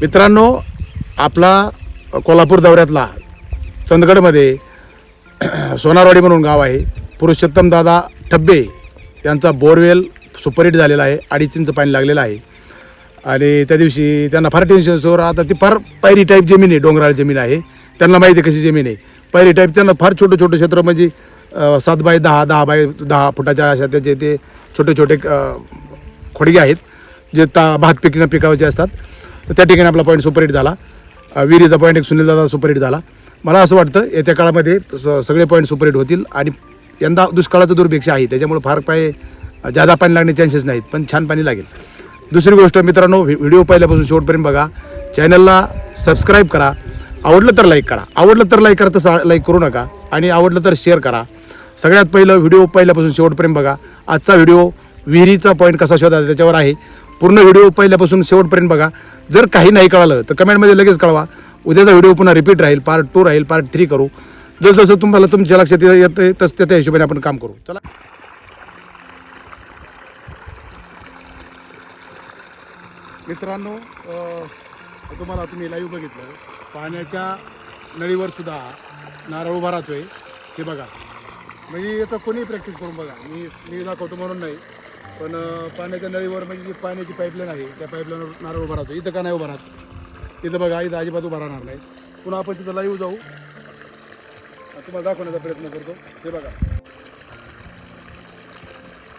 मित्रांनो आपला कोल्हापूर दौऱ्यातला चंदगडमध्ये सोनारवाडी म्हणून गाव आहे. पुरुषोत्तम दादा ठब्बे यांचा बोरवेल सुपरहिट झालेला आहे. अडीच इंच पाणी लागलेलं आहे. आणि त्या दिवशी त्यांना फार टेन्शन सोर आता ती फार पायरी टाईप जमीन आहे डोंगराळ जमीन आहे. त्यांना माहिती आहे कशी जमीन आहे. पायरी टाईप त्यांना फार छोटं छोटं क्षेत्र म्हणजे सात बाय दहा दहा बाय दहा फुटाच्या अशा त्याचे ते छोटे छोटे खोडगे आहेत जे ता भात पिकणं पिकावायचे असतात. तर त्या ठिकाणी आपला पॉईंट सुपरहिट झाला. विहिरीचा पॉईंट एक सुनील दादा सुपरहिट झाला. मला असं वाटतं येत्या काळामध्ये सगळे पॉईंट सुपरहिट होतील आणि यंदा दुष्काळाचं दुर्भिक्ष आहे. त्याच्यामुळे फार काय जादा पाणी लागण्याचे चान्सेस नाहीत पण छान पाणी लागेल. दुसरी गोष्ट मित्रांनो व्हि- व्हिडिओ पहिल्यापासून शेवटपर्यंत बघा. चॅनलला सबस्क्राईब करा. आवडलं तर लाईक करा. आवडलं तर लाईक करा तसं लाईक करू नका. आणि आवडलं तर शेअर करा. सगळ्यात पहिलं व्हिडिओ पहिल्यापासून शेवटपर्यंत बघा. आजचा व्हिडिओ विहिरीचा पॉईंट कसा शोधा त्याच्यावर आहे. पूर्ण व्हिडिओ पहिल्यापासून शेवटपर्यंत बघा. जर काही नाही कळालं तर कमेंटमध्ये लगेच कळवा. उद्याचा व्हिडिओ पुन्हा रिपीट राहील. पार्ट टू राहील पार्ट थ्री करू. जसजसं तुम्हाला तुमच्या लक्षात येतं तसं त्या त्या हिशोबाने आपण काम करू. चला. मित्रांनो तुम्हाला तुम्ही लाईव्ह बघितलं. पाण्याच्या नळीवर सुद्धा नारळ उभा राहतोय. हे बघा. म्हणजे आता कोणी प्रॅक्टिस करून बघा. मी मी दाखवतो म्हणून नाही. पण पाण्याच्या नळीवर म्हणजे जी पाण्याची पाईपलाईन आहे त्या पाईपलाईनवर नारळ उभा राहतो. इथं का नाही उभा राहत? तिथं बघा इथं अजिबात उभा राहणार नाही. पुन्हा आपण तिथं लाईव्ह जाऊ. तुम्हाला दाखवण्याचा प्रयत्न करतो. हे बघा.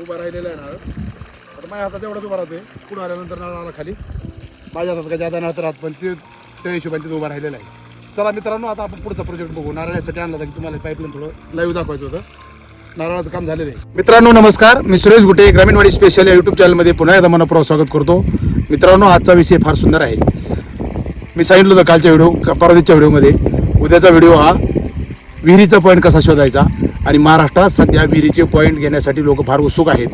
उभा राहिलेला आहे नारळ. आता माझ्या हातात एवढाच उभा राहतोय. पुढे आल्यानंतर नारळ आला खाली. माझ्या हातात काय जादा नव्हतं राहत पण ते त्या हिशोबाने तिथं उभा राहिलेला आहे. चला मित्रांनो आता आपण पुढचा प्रोजेक्ट बघू. नारळासाठी आणला होता की तुम्हाला पाईपलाईन थोडं लाईव्ह दाखवायचं होतं. नारळाचं काम झालेलं आहे. मित्रांनो नमस्कार. मी सुरेश गुटे ग्रामीणवाडी स्पेशल या यूट्यूब चॅनलमध्ये पुन्हा एकदा मनपूर्वक स्वागत करतो. मित्रांनो आजचा विषय फार सुंदर आहे. मी सांगितलं होतं कालच्या व्हिडिओ परवादीच्या व्हिडिओमध्ये उद्याचा व्हिडिओ हा विहिरीचा पॉईंट कसा शोधायचा आणि महाराष्ट्रात सध्या विहिरीचे पॉईंट घेण्यासाठी लोक फार उत्सुक आहेत.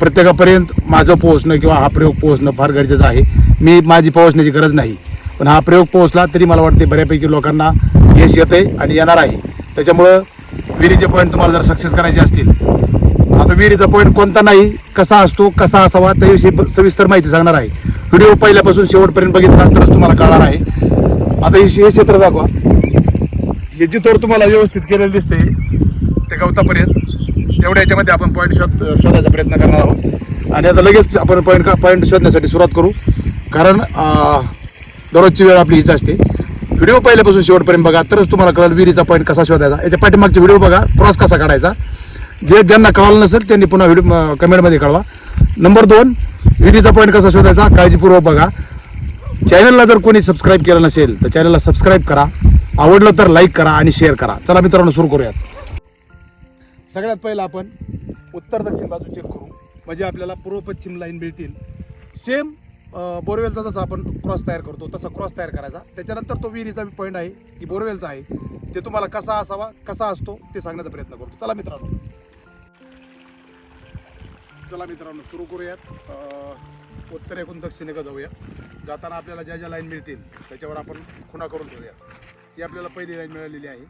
प्रत्येकापर्यंत माझं पोहोचणं किंवा हा प्रयोग पोहोचणं फार गरजेचं आहे. मी माझी पोहोचण्याची गरज नाही. पण हा प्रयोग पोहोचला तरी मला वाटते बऱ्यापैकी लोकांना यश आहे आणि येणार आहे. त्याच्यामुळं विहिरीचे पॉईंट तुम्हाला जर सक्सेस करायचे असतील. आता विहिरीचा पॉईंट कोणता नाही कसा असतो कसा असावा त्याविषयी सविस्तर माहिती सांगणार आहे. व्हिडिओ पहिल्यापासून शेवटपर्यंत बघितला तरच तुम्हाला कळणार आहे. आता हे हे क्षेत्र दाखवा. हे जी तोर तुम्हाला व्यवस्थित केलेलं दिसते ते गवतापर्यंत तेवढ्या याच्यामध्ये आपण पॉईंट शोध शोधायचा प्रयत्न करणार आहोत. आणि आता लगेच आपण पॉईंट पॉईंट शोधण्यासाठी सुरुवात करू. कारण दररोजची वेळ आपली हीच असते. व्हिडिओ पहिल्यापासून शेवटपर्यंत बघा तरच तुम्हाला कळेल विहिरीचा पॉईंट कसा शोधायचा. याच्या पाठीमागचे व्हिडिओ बघा क्रॉस कसा काढायचा. जे ज्यांना कळालं नसेल त्यांनी पुन्हा व्हिडिओ कमेंटमध्ये कळवा. नंबर दोन विहिरीचा पॉईंट कसा शोधायचा काळजीपूर्वक बघा. चॅनलला जर कोणी सबस्क्राईब केलं नसेल तर चॅनलला सबस्क्राईब करा. आवडलं तर लाईक करा आणि शेअर करा. चला मित्रांनो सुरू करूयात. सगळ्यात पहिलं आपण उत्तर दक्षिण बाजू चेक करू. म्हणजे आपल्याला पूर्व पश्चिम लाईन मिळतील. सेम बोरवेलचा जसा आपण क्रॉस तयार करतो तसा क्रॉस तयार करायचा. त्याच्यानंतर तो विहिरीचा पॉईंट आहे की बोरवेलचा आहे. ते तुम्हाला कसा असावा कसा असतो ते सांगण्याचा प्रयत्न करतो. चला मित्रांनो. चला मित्रांनो सुरू करूयात. उत्तरेकून उत्तरेकडून दक्षिणेकडे जाऊया. जाताना आपल्याला ज्या ज्या लाईन मिळतील त्याच्यावर आपण खुणा करून ठेवूया ही आपल्याला पहिली लाईन मिळालेली आहे.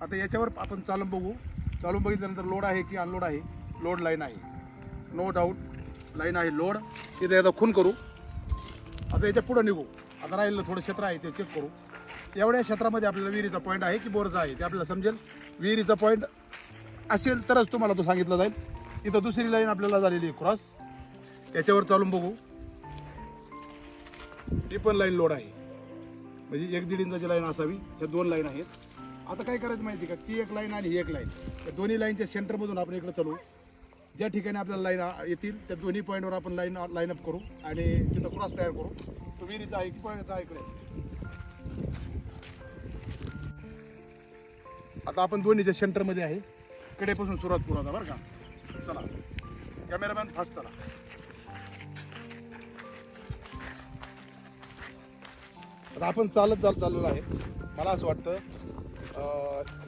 आता याच्यावर आपण चालून बघू. चालून बघितल्यानंतर लोड आहे की अनलोड आहे? लोड लाईन आहे. नो डाऊट लाईन आहे लोड तिथे एकदा खून करू. आता याच्या पुढं निघू. आता राहिलेलं थोडं क्षेत्र आहे ते चेक करू. एवढ्या क्षेत्रामध्ये आपल्याला विहिरीचा पॉईंट आहे की बोरचा आहे ते आपल्याला समजेल. विहिरीचा पॉईंट असेल तरच तुम्हाला तो सांगितला जाईल. इथं दुसरी लाईन आपल्याला झालेली आहे क्रॉस याच्यावर चालून बघू. ही पण लाईन लोड आहे. म्हणजे एक दीड इंचाची लाईन असावी ह्या दोन लाईन आहेत. आता काय करायचं माहिती का? ती एक लाईन आणि ही एक लाईन या दोन्ही लाईनच्या सेंटरमधून आपण इकडे चालू. ज्या ठिकाणी आपल्याला लाईन येतील त्या दोन्ही पॉईंटवर आपण लाईन लाईन अप करू आणि तिथं क्रॉस तयार करू. तो विहिरीचा आहे की पॉईंटचा आहे इकडे? आता आपण दोन्हीच्या सेंटरमध्ये आहे. कडेपासून सुरुवात करू आता बरं का? चला. कॅमेरामॅन फास्ट चला. आता आपण चालत चालत चाललेलो आहे. मला असं वाटतं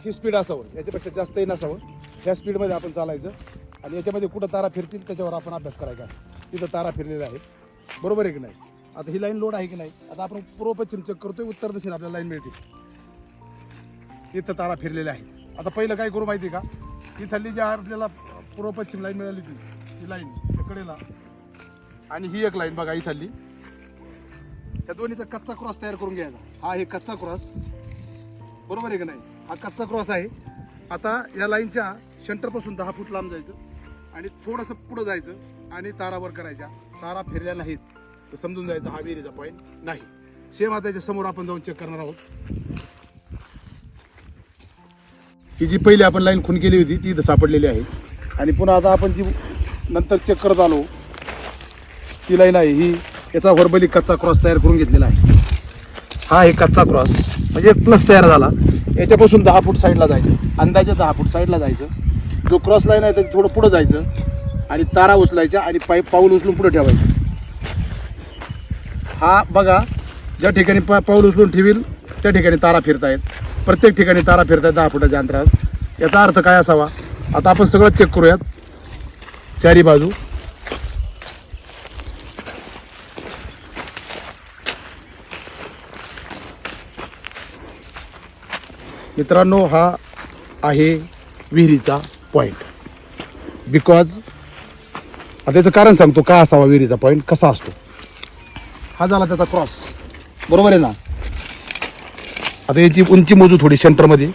ही स्पीड असावं. याच्यापेक्षा जास्तही नसावं. ह्या स्पीडमध्ये आपण चालायचं. आणि याच्यामध्ये कुठं तारा फिरतील त्याच्यावर आपण अभ्यास करायचा. तिथं तारा फिरलेल्या आहेत. बरोबर आहे की नाही? आता ही लाईन लोड आहे की नाही? आता आपण पूर्व पश्चिम चेक करतोय उत्तर दक्षिण आपल्याला लाईन मिळतील. इथं तारा फिरलेल्या आहेत. आता पहिलं काय करू माहिती आहे का इथली जी आपल्याला पूर्व पश्चिम लाईन मिळाली ती ही लाईन कडेला. आणि ही एक लाईन बघा इथली या दोन्हीचा कच्चा क्रॉस तयार करून घ्यायचा. हा आहे कच्चा क्रॉस. बरोबर आहे का नाही? हा कच्चा क्रॉस आहे. आता या लाईनच्या सेंटरपासून दहा फूट लांब जायचं. आणि थोडंसं पुढं जायचं आणि तारावर करायच्या. तारा फिरल्या नाहीत. तर समजून जायचं हा विहिरीचा पॉईंट नाही. सेम आता समोर आपण जाऊन चेक करणार आहोत. ही जी पहिली आपण लाईन खून केली होती ती इथं सापडलेली आहे. आणि पुन्हा आता आपण जी नंतर चेक करत आलो ती लाईन आहे ही याचा वरबली कच्चा क्रॉस तयार करून घेतलेला आहे. हा आहे कच्चा क्रॉस म्हणजे एक प्लस तयार झाला. याच्यापासून दहा फूट साईडला जायचं. अंदाजे दहा फूट साईडला जायचं. जो क्रॉस लाईन आहे त्याचं थोडं पुढं जायचं आणि तारा उचलायच्या आणि पाईप पाऊल उचलून पुढे ठेवायचं. हा बघा ज्या ठिकाणी पा पाऊल उचलून ठेवील त्या ठिकाणी तारा फिरतायत. प्रत्येक ठिकाणी तारा फिरतायत दहा फुटाच्या अंतरात याचा अर्थ काय असावा? आता आपण सगळं चेक करूयात. चारी बाजू. मित्रांनो हा आहे विहिरीचा. पॉईंट बिकॉज आता याचं कारण सांगतो का असावा विहिरीचा पॉईंट कसा असतो. हा झाला त्याचा क्रॉस बरोबर आहे ना? आता याची उंची मोजू थोडी सेंटरमध्ये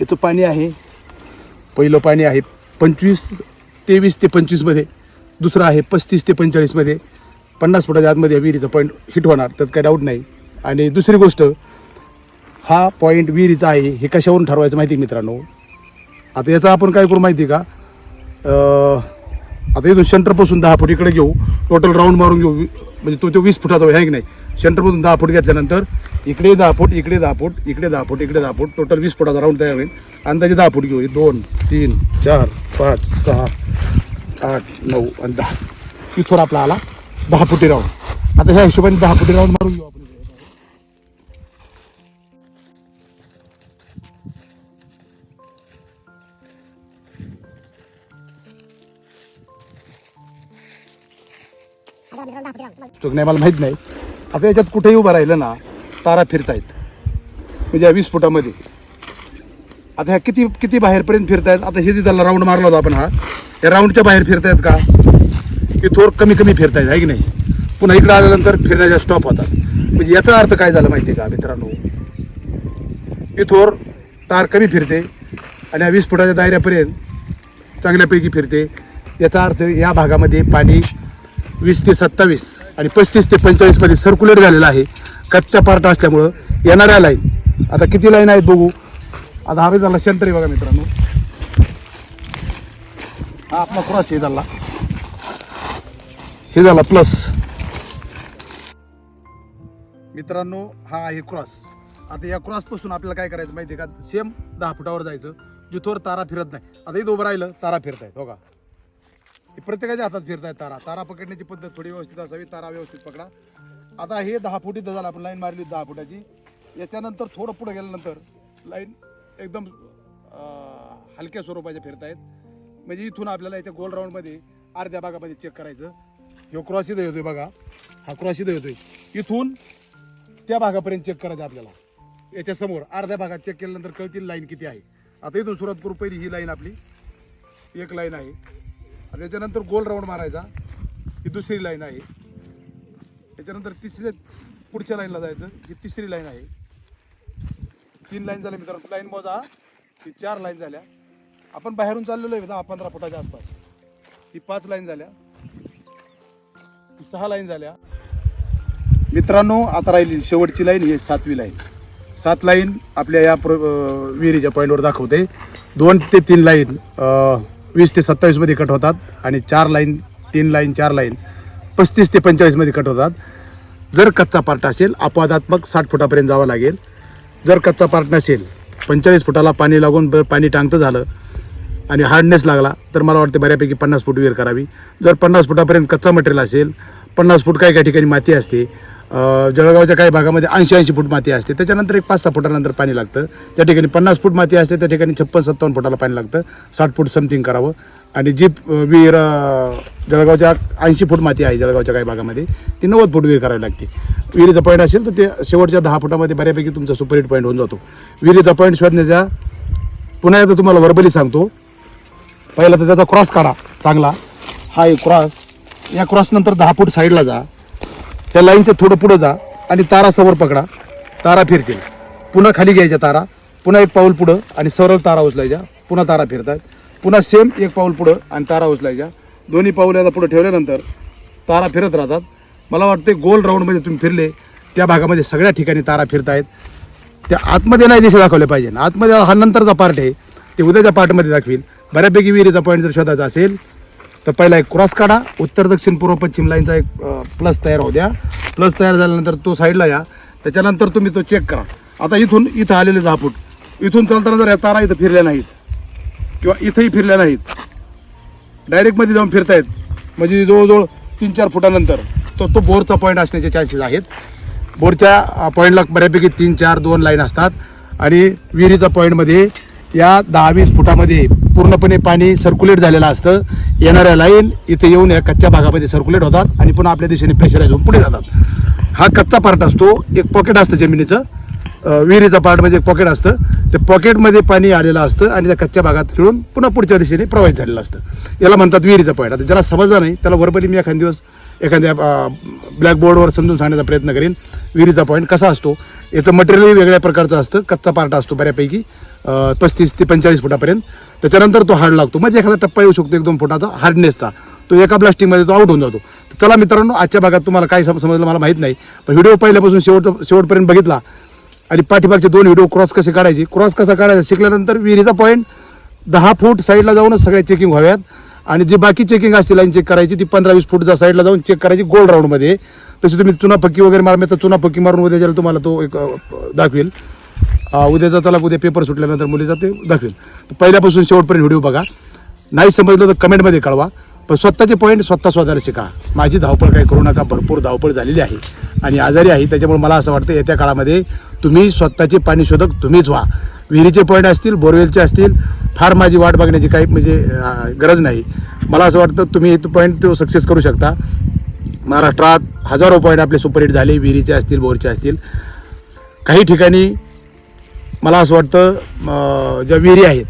याचं पाणी आहे पहिलं पाणी आहे पंचवीस तेवीस ते पंचवीसमध्ये. दुसरं आहे पस्तीस ते पंचेचाळीसमध्ये पन्नास फुटाच्या आतमध्ये विहिरीचा विहिरीचं पॉईंट हिट होणार त्यात काही डाऊट नाही. आणि दुसरी गोष्ट हा पॉईंट विहिरीचा आहे हे कशावरून ठरवायचं माहिती आहे मित्रांनो? आता याचा आपण काय करू माहिती आहे का? आता इथून सेंटरपासून दहा फूट इकडे घेऊ टोटल राऊंड मारून घेऊ म्हणजे तो तो वीस फुटाचा आहे की नाही? सेंटरमधून दहा फूट घेतल्यानंतर इकडे दहा फूट इकडे दहा फूट इकडे दहा फूट इकडे दहा फूट टोटल वीस फुटाचा राऊंड तयार होईल. अंदाजे दहा फूट घेऊ. दोन तीन चार पाच सहा आठ नऊ आणि दहा. इथून आपला आला. दहा फुटी राऊंड. आता ह्या हिशोबाने दहा फुटी राऊंड मारून घेऊ आपण. तो नाही मला माहीत नाही. आता याच्यात कुठेही उभं राहिलं ना तारा फिरतायत. म्हणजे या वीस फुटामध्ये. आता ह्या किती किती बाहेरपर्यंत फिरतायत? आता हे त्याला राऊंड मारला होता आपण हा या राऊंडच्या बाहेर फिरतायत का? की थोर कमी कमी फिरतायत आहे की नाही? पुन्हा इकडे आल्यानंतर फिरण्याच्या स्टॉप होतात. म्हणजे याचा अर्थ काय झाला माहिती आहे का मित्रांनो? ही थोर तार कमी फिरते आणि या वीस फुटाच्या दायऱ्यापर्यंत चांगल्यापैकी फिरते. याचा अर्थ या भागामध्ये पाणी वीस ते सत्तावीस आणि पस्तीस ते पंचेचाळीसमध्ये सर्क्युलेट झालेला आहे. कच्चा पार्ट असल्यामुळं येणाऱ्या लाईन आता किती लाईन आहेत बघू? आता हा झाला सेंटर बघा मित्रांनो. झाला. हे झाला प्लस मित्रांनो हा आहे क्रॉस आता या क्रॉसपासून आपल्याला काय करायचं माहिती का? सेम दहा फुटावर जायचं. जिथवर तारा फिरत नाही. आता इथं उभं राहिलं तारा फिरतायत हो का? प्रत्येकाच्या हातात फिरतायत तारा. तारा पकडण्याची पद्धत थोडी व्यवस्थित असावी तारा व्यवस्थित पकडा. आता हे दहा फुट इथं झालं आपण लाईन मारली दहा फुटाची. याच्यानंतर थोडं पुढे गेल्यानंतर लाईन एकदम हलक्या स्वरूपाच्या फिरतायत. म्हणजे इथून आपल्याला याच्या गोल राऊंडमध्ये अर्ध्या भागामध्ये चेक करायचं. ह्यो क्रॉस इथं येतोय बघा. हा क्रॉस इथं येतोय. इथून त्या भागापर्यंत चेक करायचं आपल्याला. याच्या समोर अर्ध्या भागात चेक केल्यानंतर कळतील लाईन किती आहे. आता इथून सुरुवात करू पहिली ही लाईन आपली. एक लाईन आहे. आणि त्याच्यानंतर गोल राऊंड मारायचा. ही दुसरी लाईन आहे. त्याच्यानंतर तिसऱ्या पुढच्या लाईनला जायचं. ही तिसरी लाईन आहे. तीन लाईन झाल्या मित्रांनो. लाईन मोजा. ही चार लाईन झाल्या. आपण बाहेरून चाललेलो आहे दहा पंधरा फुटाच्या आसपास. ही पाच लाईन झाल्या. ही सहा लाईन झाल्या. मित्रांनो आता राहिली शेवटची लाईन ही सातवी लाईन. सात लाईन आपल्या या प्र विहिरीच्या पॉईंटवर दाखवते. दोन ते तीन लाईन वीस ते सत्तावीसमध्ये कट होतात आणि चार लाईन तीन लाईन चार लाईन पस्तीस ते पंचेचाळीसमध्ये कट होतात. जर कच्चा पार्ट असेल अपवादात्मक साठ फुटापर्यंत जावं लागेल. जर कच्चा पार्ट नसेल पंचेचाळीस फुटाला पाणी लागून ब- पाणी टांगतं झालं आणि हार्डनेस लागला तर मला वाटते बऱ्यापैकी पन्नास फूट विहीर करावी. जर पन्नास फुटापर्यंत कच्चा मटेरियल असेल पन्नास फूट काही काही ठिकाणी माती असते. जळगावच्या काही भागामध्ये ऐंशी ऐंशी फूट माती असते. त्याच्यानंतर एक पाच सहा फुटानंतर पाणी लागतं. त्या ठिकाणी पन्नास फूट माती असते त्या ठिकाणी छप्पन सत्तावन्न फुटाला पाणी लागतं. साठ फूट समथिंग करावं. आणि जी विहीर जळगावच्या ऐंशी फूट माती आहे जळगावच्या काही भागामध्ये ती नव्वद फूट विहीर करावी लागते. विहिरीचा पॉईंट असेल तर ते शेवटच्या दहा फुटामध्ये बऱ्यापैकी तुमचा सुपरहिट पॉईंट होऊन जातो. विहिरीचा पॉईंट शोधण्याचा पुन्हा एकदा तुम्हाला वर्बली सांगतो पहिला तर त्याचा क्रॉस काढा चांगला. हा एक क्रॉस या क्रॉस नंतर दहा फूट साईडला जा. त्या लाईनच्या थोडं पुढं जा आणि तारा समोर पकडा. तारा फिरतील. पुन्हा खाली घ्यायच्या तारा पुन्हा एक पाऊल पुढं आणि सरळ तारा उचलायच्या. पुन्हा तारा फिरतात. पुन्हा सेम एक पाऊल पुढं आणि तारा उचलायच्या. दोन्ही पाऊल याचा पुढं ठेवल्यानंतर तारा फिरत राहतात. मला वाटते गोल राऊंडमध्ये तुम्ही फिरले. त्या भागामध्ये सगळ्या ठिकाणी तारा फिरतायत. त्या आतमध्ये नाही दिशा दाखवल्या पाहिजे. आतमध्ये हा नंतरचा पार्ट आहे. ते उद्याच्या पार्टमध्ये दाखवील बऱ्यापैकी विहिरीचा पॉईंट जर शोधायचा असेल तर पहिला एक क्रॉस काढा. उत्तर दक्षिण पूर्व पश्चिम लाईनचा एक प्लस तयार होऊ द्या. प्लस तयार झाल्यानंतर तो साईडला या. त्याच्यानंतर तुम्ही तो चेक करा. आता इथून इथं आलेले दहा फूट. इथून चालताना जर या तारा इथं फिरल्या नाहीत किंवा इथंही फिरल्या नाहीत डायरेक्टमध्ये जाऊन फिरतायत म्हणजे जवळजवळ तीन चार फुटानंतर तो तो बोरचा पॉईंट असण्याचे चान्सेस आहेत. बोरच्या पॉईंटला बऱ्यापैकी तीन चार दोन लाईन असतात. आणि विहिरीचा पॉईंटमध्ये या दहा वीस फुटामध्ये पूर्णपणे पाणी सर्क्युलेट झालेलं असतं. येणाऱ्या लाईन इथे येऊन या कच्च्या भागामध्ये सर्क्युलेट होतात आणि पुन्हा आपल्या दिशेने प्रेशराईज होऊन पुढे जातात. हा कच्चा पार्ट असतो. एक पॉकेट असतं जमिनीचं. विहिरीचा पार्ट म्हणजे एक पॉकेट असतं. ते पॉकेटमध्ये पाणी आलेलं असतं आणि त्या कच्च्या भागात खेळून पुन्हा पुढच्या दिशेने प्रवाहित झालेलं असतं. याला म्हणतात विहिरीचा पॉईंट आता ज्याला समजला नाही त्याला वरपणी मी एखाद दिवस एखाद्या ब्लॅकबोर्डवर समजून सांगण्याचा प्रयत्न करेन. विहिरीचा पॉईंट कसा असतो? याचं मटेरियलही वेगळ्या प्रकारचं असतं. कच्चा पार्ट असतो बऱ्यापैकी. पस्तीस ते पंचेचाळीस फुटापर्यंत. त्याच्यानंतर तो हार्ड लागतो. म्हणजे एखादा टप्पा येऊ शकतो एक दोन फुटाचा हार्डनेसचा तो एका ब्लास्टिंगमध्ये तो आउट होऊन जातो. चला मित्रांनो आजच्या भागात तुम्हाला काय सम- समजलं मला माहीत नाही. पण व्हिडिओ पहिल्यापासून शेवट शेवटपर्यंत बघितला आणि पाठीमागचे दोन व्हिडिओ क्रॉस कसे काढायचे? क्रॉस कसा काढायचा? शिकल्यानंतर विहिरीचा पॉईंट दहा फूट साईडला जाऊनच सगळ्या चेकिंग व्हाव्यात. आणि जे बाकी चेकिंग असते लाईन चेक करायची ती पंधरा वीस फूटच्या साईडला जाऊन चेक करायची गोल राऊंडमध्ये तशी तुम्ही चुना पक्की वगैरे मारा तर चुना पक्की मारून उद्या ज्याला तुम्हाला तो एक दाखवेल. उद्या उद्याचा त्याला उद्या पेपर सुटल्यानंतर मुलीचा ते दाखवेल. पहिल्यापासून शेवटपर्यंत व्हिडिओ बघा. नाही समजलं तर कमेंटमध्ये कळवा. पण स्वतःचे पॉईंट स्वतः स्वतःला शिका. माझी धावपळ काही करू नका भरपूर धावपळ झालेली आहे. आणि आजारी आहे त्याच्यामुळे मला असं वाटतं येत्या काळामध्ये तुम्ही स्वतःचे पाणी शोधक तुम्हीच व्हा. विहिरीचे पॉईंट असतील बोरवेलचे असतील फार माझी वाट बघण्याची काही म्हणजे गरज नाही. मला असं वाटतं तुम्ही तो पॉईंट तो सक्सेस करू शकता. महाराष्ट्रात हजारो पॉईंट आपले सुपरहिट झाले विहिरीचे असतील बोरचे असतील. काही ठिकाणी मला असं वाटतं ज्या विहिरी आहेत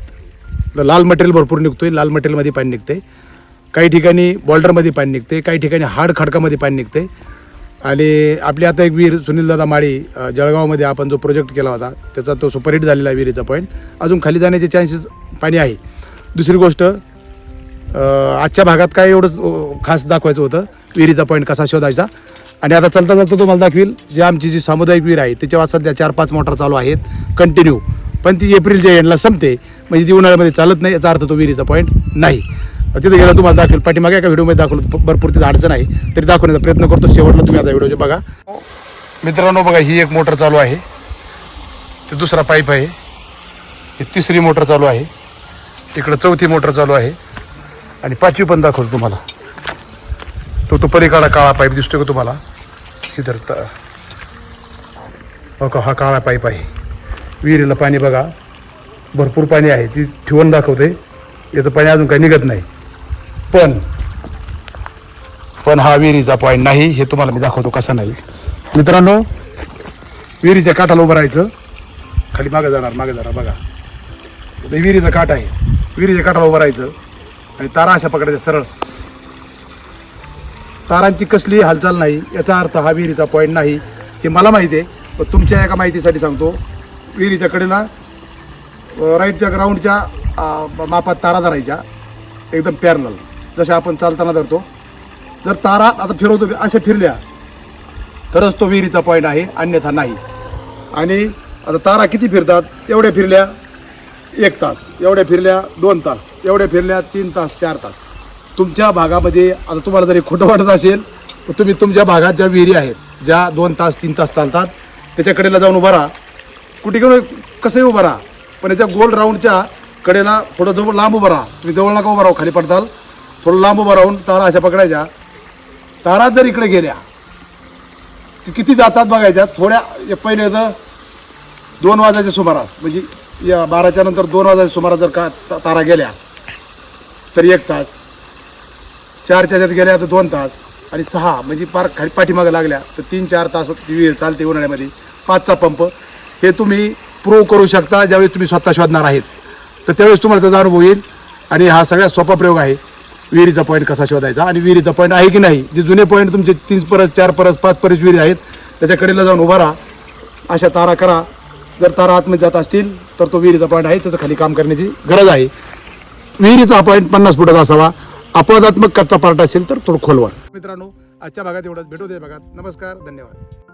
तर लाल मटेरियल भरपूर निघतोय लाल मटेरियलमध्ये पाणी निघते काही ठिकाणी बॉल्डरमध्ये पाणी निघते काही ठिकाणी हार्ड खडकामध्ये पाणी निघते आणि आपली आता एक विहीर सुनीलदादा माळी जळगावमध्ये आपण जो प्रोजेक्ट केला होता त्याचा तो सुपरहिट झालेला आहे विहिरीचा पॉईंट अजून खाली जाण्याचे चान्सेस पाणी आहे. दुसरी गोष्ट आजच्या भागात काय एवढंच खास दाखवायचं होतं विहिरीचा पॉईंट कसा शोधायचा. आणि आता चलता चलता तुम्हाला दाखवील जे आमची जी सामुदायिक विहीर आहे त्याच्यावर सध्या चार पाच मोटर चालू आहेत कंटिन्यू पण ती एप्रिलच्या एंडला संपते म्हणजे ती उन्हाळ्यामध्ये चालत नाही याचा अर्थ तो विहिरीचा पॉईंट नाही. तिथे गेलं तुम्हाला दाखवेल. पाठीमागे एका व्हिडिओमध्ये दाखवलं भरपूर तिथे अडचण आहे. तरी दाखवण्याचा प्रयत्न करतो. शेवटला तुम्ही आता व्हिडिओचे बघा. मित्रांनो बघा ही एक मोटर चालू आहे. ते दुसरा पाईप आहे. ही तिसरी मोटर चालू आहे. इकडं चौथी मोटर चालू आहे. आणि पाचवी पण दाखवतो तुम्हाला. तो तो पलीकडा काळा पाईप दिसतोय का तुम्हाला? ही तर हो का हा काळा पाईप आहे. विहिरीला पाणी बघा. भरपूर पाणी आहे. ती ठेवून दाखवते. याचं पाणी अजून काही निघत नाही. पण पण हा विहिरीचा पॉईंट नाही हे तुम्हाला मी दाखवतो कसा नाही. मित्रांनो विहिरीच्या काठाला उभं राहायचं. खाली मागं जाणार मागं जाणार बघा. ते विहिरीचा काठ आहे. विहिरीच्या काठाला उभं राहायचं. आणि तारा अशा पकडायच्या सरळ. तारांची कसली हालचाल नाही. याचा अर्थ हा विहिरीचा पॉईंट नाही. हे मला माहिती आहे. पण तुमच्या एका माहितीसाठी सांगतो. विहिरीच्या कडेला राईटच्या ग्राउंडच्या मापात तारा धरायच्या. एकदम पॅरनल जशा आपण चालताना धरतो. जर तारा आता फिरवतो अशा फिरल्या तरच तो विहिरीचा पॉईंट आहे अन्यथा नाही. आणि आता तारा किती फिरतात? एवढ्या फिरल्या एक तास. एवढ्या फिरल्या दोन तास. एवढ्या फिरल्या तीन तास चार तास. तुमच्या भागामध्ये आता तुम्हाला जरी खोटं वाटत असेल तर तुम्ही तुमच्या भागात ज्या विहिरी आहेत ज्या दोन तास तीन तास चालतात त्याच्या कडेला जाऊन उभा राहा. कुठे घेऊन कसंही उभा राहा. पण याच्या गोल राऊंडच्या कडेला थोडं जवळ लांब उभं राहा. तुम्ही जवळ नका उभं राहू खाली पडताल. थोडं लांब उभं राहून तारा अशा पकडायच्या. तारा जर इकडे गेल्या किती जातात बघायच्या? थोड्या पहिले तर दोन वाजायच्या सुमारास. म्हणजे या बाराच्या नंतर दोन वाजायच्या सुमारास जर का तारा गेल्या तर एक तास. चारच्या त्यात गेल्या तर दोन तास. आणि सहा म्हणजे पार खाली पाठीमागं लागल्या तर तीन चार तास ती विहीर चालते उन्हाळ्यामध्ये. पाचचा पंप. हे तुम्ही प्रूव्ह करू शकता ज्यावेळी तुम्ही स्वतः शोधणार आहेत. तर त्यावेळेस तुम्हाला त्याचा अनुभव येईल. आणि हा सगळ्यात सोपा प्रयोग आहे. विहिरीचा पॉईंट कसा शोधायचा आणि विहिरीचा पॉईंट आहे की नाही? जे जुने पॉईंट तुमचे तीन परत चार परस पाच परत विहिरी आहेत त्याच्या कडेला जाऊन उभा राहा. अशा तारा करा. जर तारा आतमध्ये जात असतील तर तो विहिरीचा पॉईंट आहे त्याचं खाली काम करण्याची गरज आहे. विहिरीचा पॉईंट पन्नास फुटाचा असावा. अपवादात्मक कच्चा पार्ट असेल तर तो खोलवा मित्रांनो आजच्या भागात एवढंच. भेटू दे भागात. नमस्कार धन्यवाद.